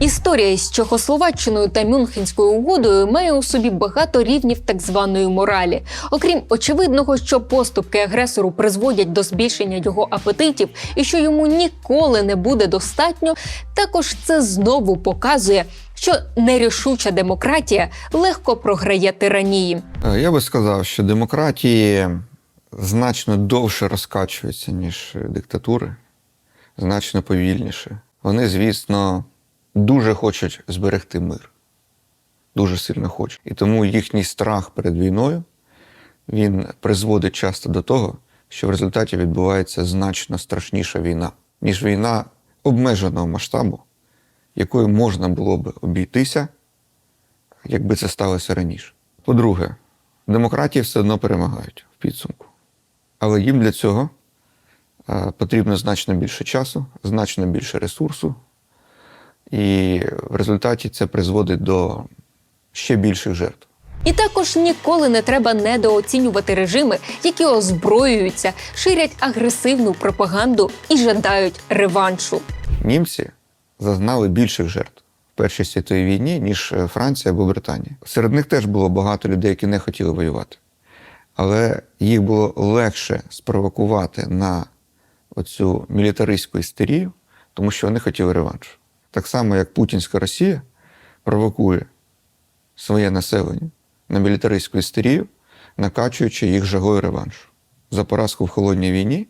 Історія із Чехословаччиною та Мюнхенською угодою має у собі багато рівнів так званої моралі. Окрім очевидного, що поступки агресору призводять до збільшення його апетитів і що йому ніколи не буде достатньо, також це знову показує, що нерішуча демократія легко програє тиранії. Е, Я би сказав, що демократії значно довше розкачуються, ніж диктатури, значно повільніше. Вони, звісно, дуже хочуть зберегти мир. Дуже сильно хочуть. І тому їхній страх перед війною він призводить часто до того, що в результаті відбувається значно страшніша війна, ніж війна обмеженого масштабу, якою можна було би обійтися, якби це сталося раніше. По-друге, демократії все одно перемагають в підсумку. Але їм для цього е, потрібно значно більше часу, значно більше ресурсу, і в результаті це призводить до ще більших жертв. І також ніколи не треба недооцінювати режими, які озброюються, ширять агресивну пропаганду і жадають реваншу. Німці зазнали більших жертв в Першій світовій війні, ніж е, Франція або Британія. Серед них теж було багато людей, які не хотіли воювати. Але їх було легше спровокувати на оцю мілітаристську істерію, тому що вони хотіли реваншу. Так само, як путінська Росія провокує своє населення на мілітаристську істерію, накачуючи їх жагою реваншу за поразку в холодній війні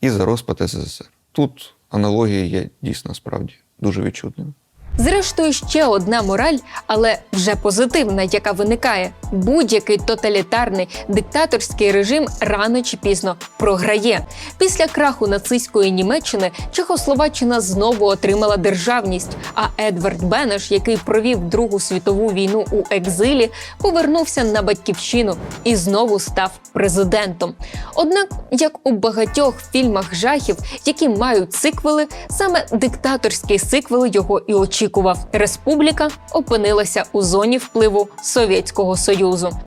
і за розпад СССР. Тут аналогії є дійсно справді дуже відчутними. Зрештою, ще одна мораль, але вже позитивна, яка виникає: будь-який тоталітарний диктаторський режим рано чи пізно програє. Після краху нацистської Німеччини Чехословаччина знову отримала державність. А Едвард Бенеш, який провів Другу світову війну у екзилі, повернувся на батьківщину і знову став президентом. Однак, як у багатьох фільмах жахів, які мають сиквели, саме диктаторський сиквел його і очікував. Республіка опинилася у зоні впливу Совєтського Союзу. religioso.